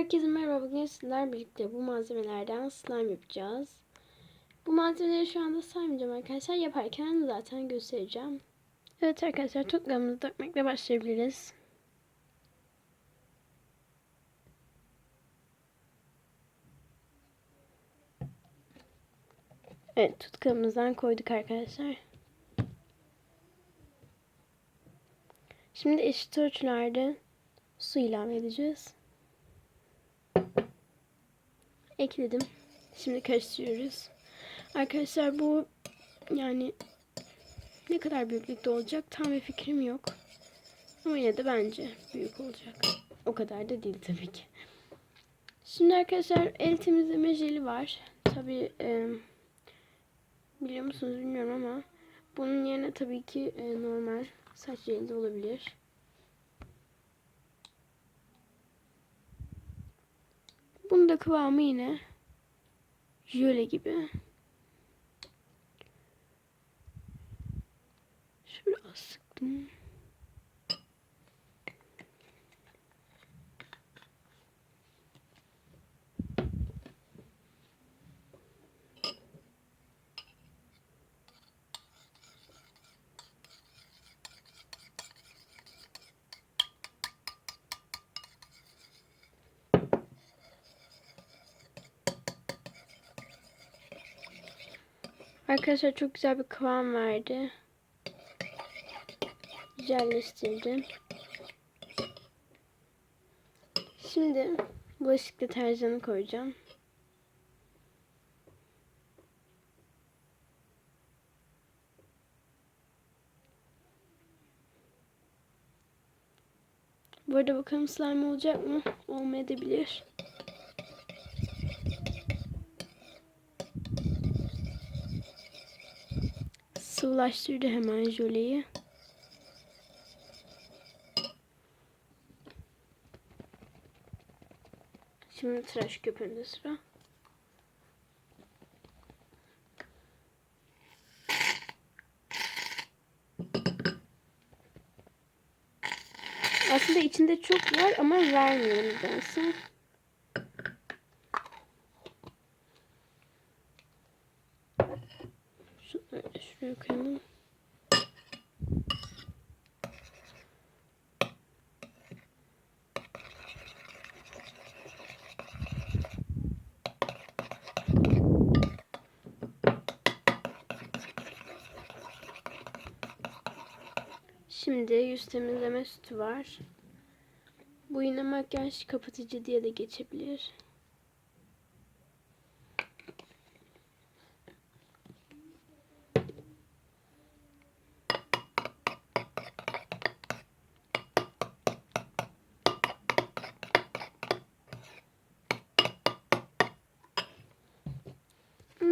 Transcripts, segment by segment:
Herkese merhaba. Bugün sizler birlikte bu malzemelerden slime yapacağız. Bu malzemeleri şu anda saymayacağım arkadaşlar. Yaparken zaten göstereceğim. Evet arkadaşlar tutlamımızı dökmekle başlayabiliriz. Evet tutkamızdan koyduk arkadaşlar. Şimdi eşit ölçülerde su ilave edeceğiz. Ekledim. Şimdi karıştırıyoruz. Arkadaşlar bu yani ne kadar büyüklükte olacak tam bir fikrim yok. Ama yine de bence büyük olacak. O kadar da değil tabii ki. Şimdi arkadaşlar el temizleme jeli var. Tabii e, biliyor musunuz bilmiyorum ama bunun yerine tabii ki e, normal saç jeli de olabilir. Bunun da kıvamı yine jöle gibi. Şöyle az sıktım. Arkadaşlar çok güzel bir kıvam verdi. Güzelleştirdim. Şimdi bulaşık deterjanı koyacağım. Bu arada bakalım slime olacak mı? Olmayabilir. Sıvılaştırdı hemen jöleyi. Şimdi tıraş köpüğünde sıra. Aslında içinde çok var ama vermiyor nedense. Koyalım. Şimdi yüz temizleme sütü var. Bu yine makyaj kapatıcı diye de geçebilir.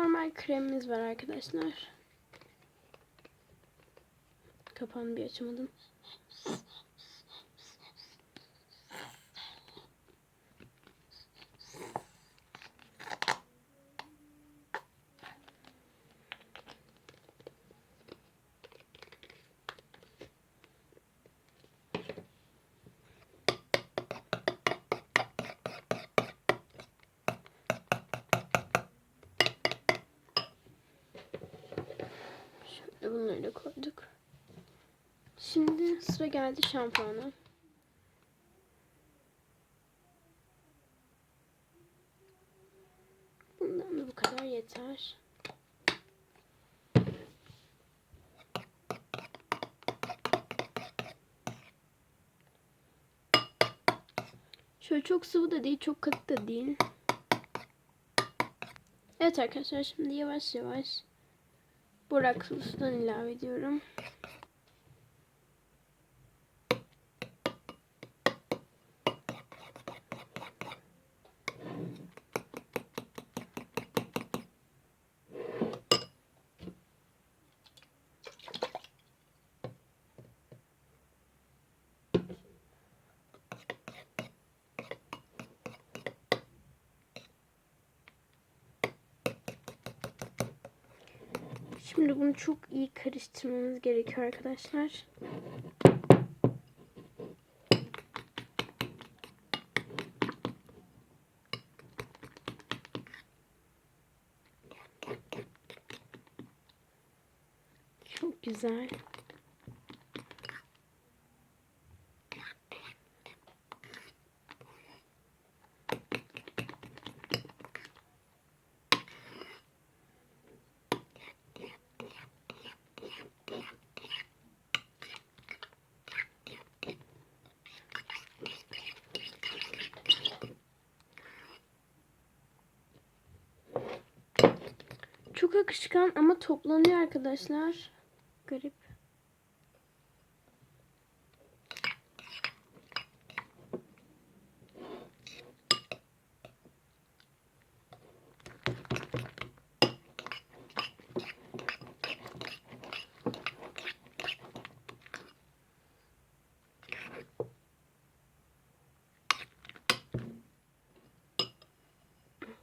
Normal kremimiz var arkadaşlar. Kapağını bir açamadım. Şöyle bunları da koyduk. Şimdi sıra geldi şampuana. Bundan da bu kadar yeter. Şöyle çok sıvı da değil, çok katı da değil. Evet arkadaşlar şimdi yavaş yavaş Burak sudan ilave ediyorum. Şimdi bunu çok iyi karıştırmamız gerekiyor arkadaşlar. Çok güzel. Çok akışkan ama toplanıyor arkadaşlar. Garip.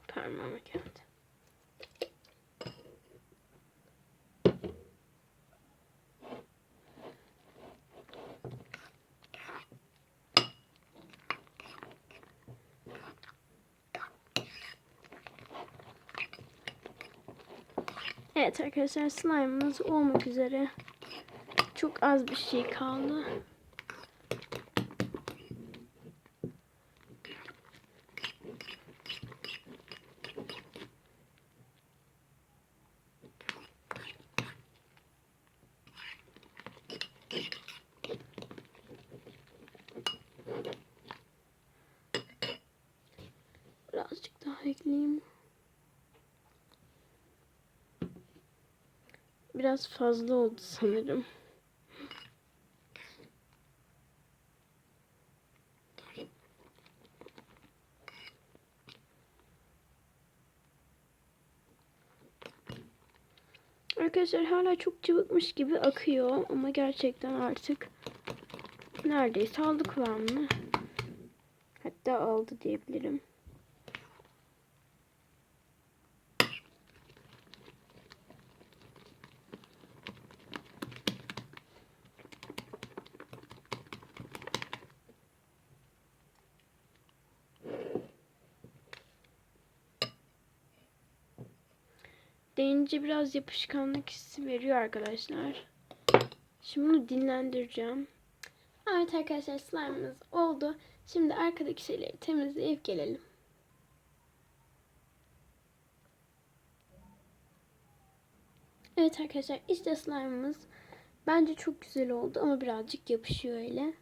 Parmağıma geldi. Evet arkadaşlar slime'ımız olmak üzere. Çok az bir şey kaldı. Birazcık daha ekleyeyim. Biraz fazla oldu sanırım. Arkadaşlar hala çok cıvıkmış gibi akıyor ama gerçekten artık neredeyse aldı kıvamını. Hatta aldı diyebilirim. Deyince biraz yapışkanlık hissi veriyor arkadaşlar. Şimdi bunu dinlendireceğim. Evet arkadaşlar slime'ımız oldu. Şimdi arkadaki şeyleri temizleyip gelelim. Evet arkadaşlar işte slime'ımız bence çok güzel oldu ama birazcık yapışıyor öyle.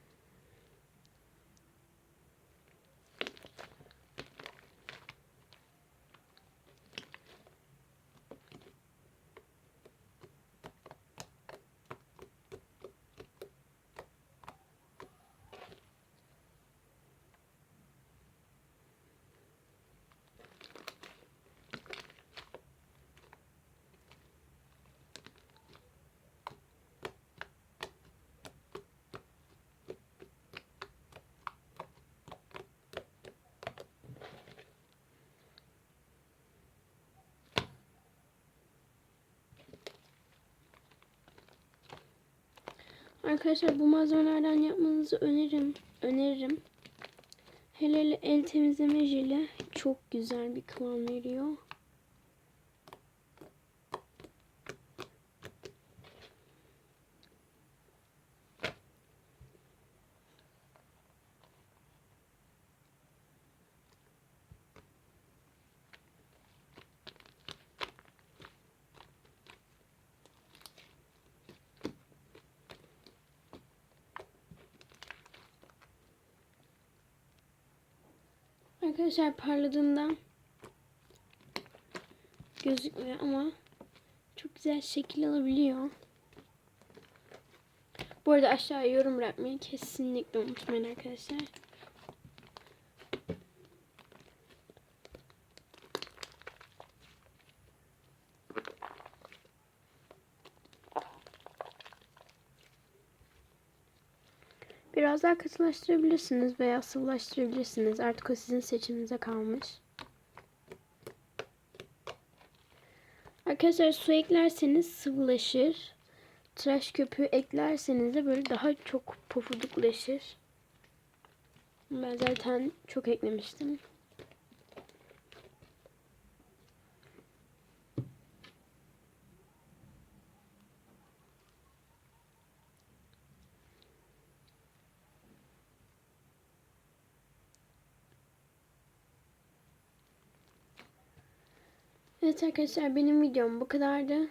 Arkadaşlar bu malzemelerden yapmanızı öneririm. Öneririm. Hele hele el temizleme jeli çok güzel bir kıvam veriyor. Arkadaşlar parladığında gözükmüyor ama çok güzel şekil alabiliyor. Bu arada aşağıya yorum bırakmayı kesinlikle unutmayın arkadaşlar. Biraz daha katılaştırabilirsiniz veya sıvılaştırabilirsiniz. Artık o sizin seçiminize kalmış. Arkadaşlar su eklerseniz sıvılaşır. Tıraş köpüğü eklerseniz de böyle daha çok pofuduklaşır. Ben zaten çok eklemiştim. Evet arkadaşlar benim videom bu kadardı.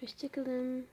Hoşçakalın.